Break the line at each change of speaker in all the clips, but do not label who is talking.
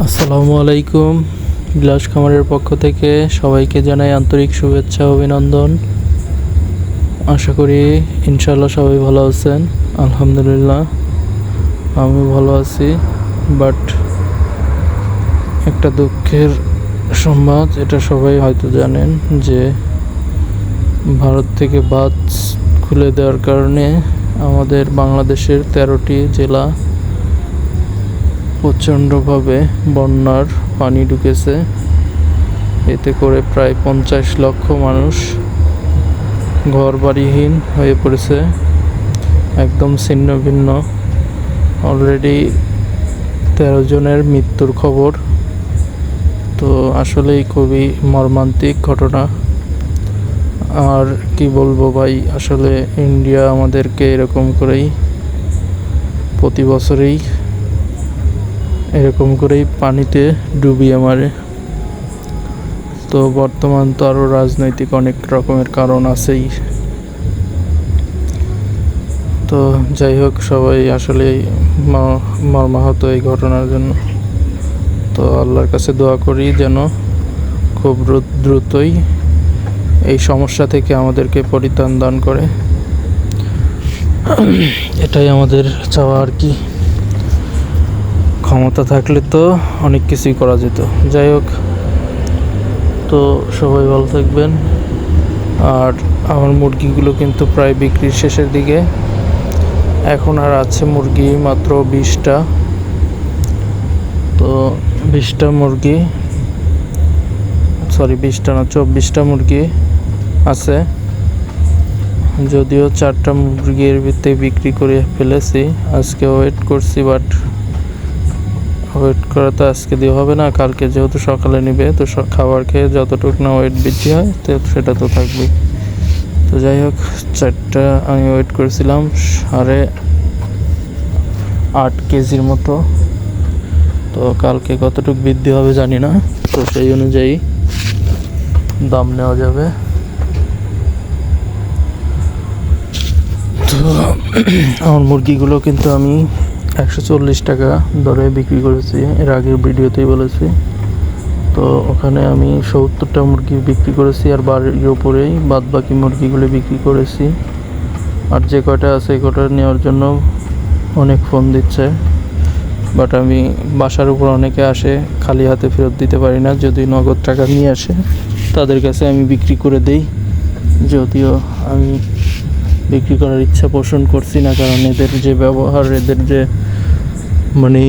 আসসালামু আলাইকুম। বিলাস খামারের পক্ষ থেকে সবাইকে জানাই আন্তরিক শুভেচ্ছা, অভিনন্দন। আশা করি ইনশাল্লাহ সবাই ভালো আছেন। আলহামদুলিল্লাহ আমি ভালো আছি। বাট একটা দুঃখের সংবাদ, এটা সবাই হয়তো জানেন যে ভারত থেকে বাস খুলে দেওয়ার কারণে আমাদের বাংলাদেশের তেরোটি জেলা প্রচণ্ডভাবে বন্যার পানি ঢুকেছে। এতে করে প্রায় পঞ্চাশ লক্ষ মানুষ ঘর বাড়িহীন হয়ে পড়েছে। একদম ছিন্ন ভিন্ন। অলরেডি তেরো জনের মৃত্যুর খবর। তো আসলেই খুবই মর্মান্তিক ঘটনা। আর কি বলব ভাই, আসলে ইন্ডিয়া আমাদেরকে এরকম করেই প্রতি বছরেই এরকম করেই পানিতে ডুবিয়ে মারে। তো বর্তমান তো আরও রাজনৈতিক অনেক রকমের কারণ আছেই। তো যাই হোক, সবাই আসলে মর্মাহত এই ঘটনার জন্য। তো আল্লাহর কাছে দোয়া করি যেন খুব দ্রুতই এই সমস্যা থেকে আমাদেরকে পরিত্রাণ দান করে। এটাই আমাদের চাওয়া আর কি। ক্ষমতা থাকলে তো অনেক কিছুই করা যেত। যাই হোক, তো সবাই ভালো থাকবেন। আর আমার মুরগিগুলো কিন্তু প্রায় বিক্রির শেষের দিকে। এখন আর আছে মুরগি মাত্র বিশটা। তো বিশটা মুরগি সরি বিশটা না, চব্বিশটা মুরগি আছে। যদিও চারটা মুরগির ভিতরে বিক্রি করে ফেলেছি, আজকে ওয়েট করছি বাট ওয়েট করা তো আজকে দিয়ে হবে না, কালকে যেহেতু সকালে নিবে, তো খাবার খেয়ে যতটুকু না ওয়েট বৃদ্ধি হয়, তো সেটা তো থাকবেই। তো যাই হোক, চারটা আমি ওয়েট করেছিলাম, সাড়ে আট কেজির মতো। তো কালকে কতটুকু বৃদ্ধি হবে জানি না, তো সেই অনুযায়ী দাম নেওয়া যাবে। তো আমার মুরগিগুলো কিন্তু আমি একশো চল্লিশ টাকা দরে বিক্রি করেছি। এর আগের ভিডিওতেই বলেছি। তো ওখানে আমি সত্তরটা মুরগি বিক্রি করেছি আর বাড়ির ওপরেই বাদ বাকি মুরগিগুলো বিক্রি করেছি। আর যে কয়টা আছে কটা নেওয়ার জন্য অনেক ফোন দিচ্ছে। বাট আমি বাসার উপর অনেকে আসে, খালি হাতে ফেরত দিতে পারি না। যদি নগদ টাকা নিয়ে আসে, তাদের কাছে আমি বিক্রি করে দেই। যদিও আমি বিক্রি করার ইচ্ছা পোষণ করছি না, কারণ এদের যে ব্যবহার, এদের যে মানে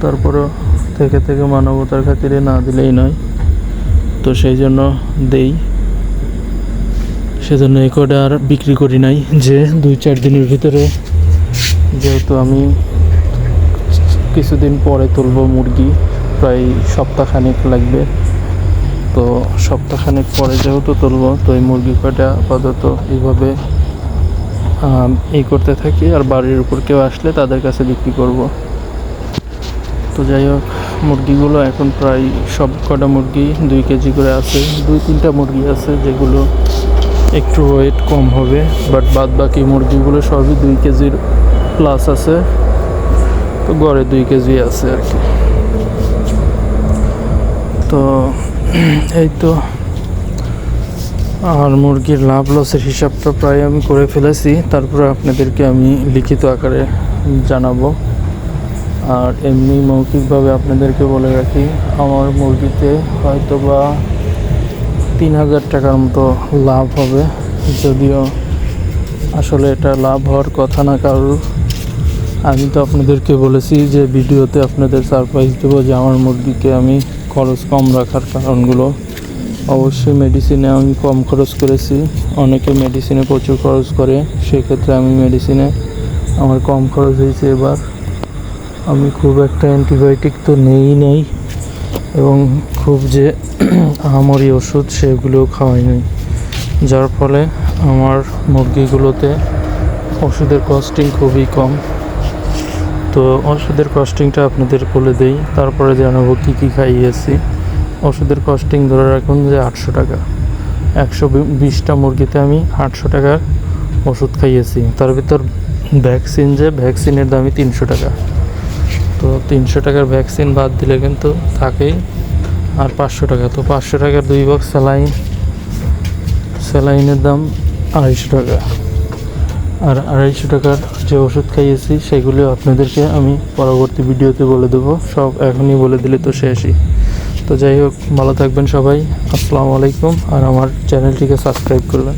তারপরও থেকে থেকে মানবতার খাতিরে না দিলেই নয়। তো সেই জন্য দেই। সেজন্য এই কটা আর বিক্রি করি নাই, যে দুই চার দিনের ভিতরে। যেহেতু আমি কিছুদিন পরে তুলব মুরগি, প্রায় সপ্তাহখানেক লাগবে। তো সপ্তাহখানেক পরে যেহেতু তুলব, তো এই মুরগি কয়টা আপাতত এইভাবে এই করতে থাকি, আর বাড়ির উপর কেউ আসলে তাদের কাছে বিক্রি করব। তো যাই হোক, মুরগিগুলো এখন প্রায় সব কটা মুরগি দুই কেজি করে আছে। দুই তিনটা মুরগি আছে যেগুলো একটু ওয়েট কম হবে বাট বাদ বাকি মুরগিগুলো সবই দুই কেজির প্লাস আছে। তো গড়ে দুই কেজি আছে আর কি। তো এই তো আর মুরগির লাভ লসের হিসাবটা প্রায় আমি করে ফেলেছি। তারপরে আপনাদেরকে আমি লিখিত আকারে জানাব। আর এমনি মৌখিকভাবে আপনাদেরকে বলে রাখি, আমার মুরগিতে হয়তো বা তিন হাজার টাকার মতো লাভ হবে। যদিও আসলে এটা লাভ হওয়ার কথা না কারোর আমি তো আপনাদেরকে বলেছি যে ভিডিওতে আপনাদের সারপ্রাইজ দেবো যে আমার মুরগিকে আমি খরচ কম রাখার কারণগুলো। অবশ্যই মেডিসিনে আমি কম খরচ করেছি। অনেকে মেডিসিনে প্রচুর খরচ করে, সেক্ষেত্রে আমি মেডিসিনে আমার কম খরচ হয়েছে এবার। আমি খুব একটা অ্যান্টিবায়োটিক তো নেই নাই, এবং খুব যে আহামরি ওষুধ সেগুলোও খাওয়াই নাই। যার ফলে আমার মুরগিগুলোতে ওষুধের কস্টিং খুবই কম। তো ওষুধের কস্টিংটা আপনাদের বলে দেই, তারপরে জানাব কী কী খাইয়েছি। ওষুধের কস্টিং ধরে রাখুন যে আটশো টাকা। একশো বিশটা মুরগিতে আমি আটশো টাকার ওষুধ খাইয়েছি। তার ভিতর ভ্যাকসিন যে ভ্যাকসিনের দামই তিনশো টাকা। তো তিনশো টাকার ভ্যাকসিন বাদ দিলে কিন্তু থাকেই আর পাঁচশো টাকা। তো পাঁচশো টাকার দুই বক্স স্যালাইন স্যালাইনের দাম আড়াইশো টাকা। আর আড়াইশো টাকার যে ওষুধ খাইয়েছি, সেগুলো আপনাদেরকে আমি পরবর্তী ভিডিওতে বলে দেবো। সব এখনই বলে দিলে তো শেষই। তো যাই হোক ভালো থাকবেন সবাই। আসসালামু আলাইকুম আর আমার চ্যানেলটিকে সাবস্ক্রাইব করবেন।